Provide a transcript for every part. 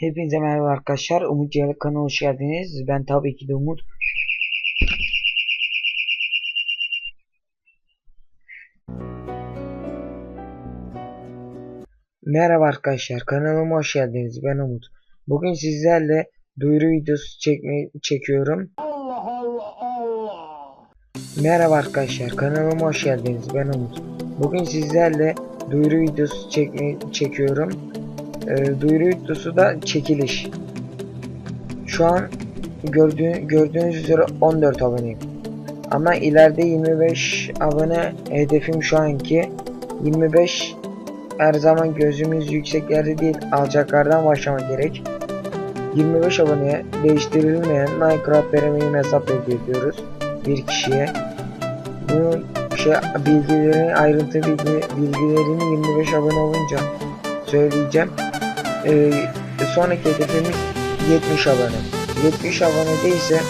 Hepinize merhaba arkadaşlar. Umut Celik kanalına hoş geldiniz. Ben tabii ki de Umut. Merhaba arkadaşlar. Kanalıma hoş geldiniz. Ben Umut. Bugün sizlerle duyuru videosu çekmeyi çekiyorum. Allah Allah Allah. Merhaba arkadaşlar. Kanalıma hoş geldiniz. Ben Umut. Bugün sizlerle duyuru videosu çekmeyi çekiyorum. Ee, duyuru videosu da çekiliş. Şu an gördüğü, gördüğünüz üzere 14 aboneyim. Ama ileride 25 abone hedefim şu anki. 25 her zaman gözümüz yükseklerde değil alçaklardan başlamak gerek. 25 aboneye değiştirilmeyen Minecraft veremeyi hesap hediye ediyoruz bir kişiye. Bunun şey bilgilerini ayrıntı bilgi, bilgilerini 25 abone olunca söyleyeceğim. Ee, sonraki hedefimiz 70 abone. 70 abonede ise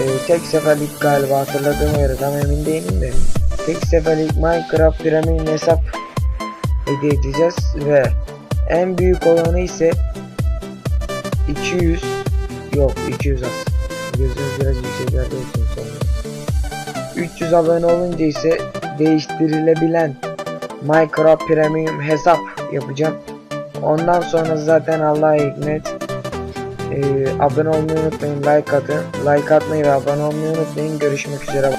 e, tek seferlik galiba hatırladığıma göre tam emin değilim de tek seferlik Minecraft Premium hesap hediye edeceğiz ve en büyük olanı ise 200 yok 200 az. Gözünüz biraz yükseklerde olsun sonra. 300 abone olunca ise değiştirilebilen Minecraft Premium hesap yapacağım ondan sonra zaten Allah'a hikmet. Ee, abone olmayı unutmayın like atın. Like atmayı ve abone olmayı unutmayın. Görüşmek üzere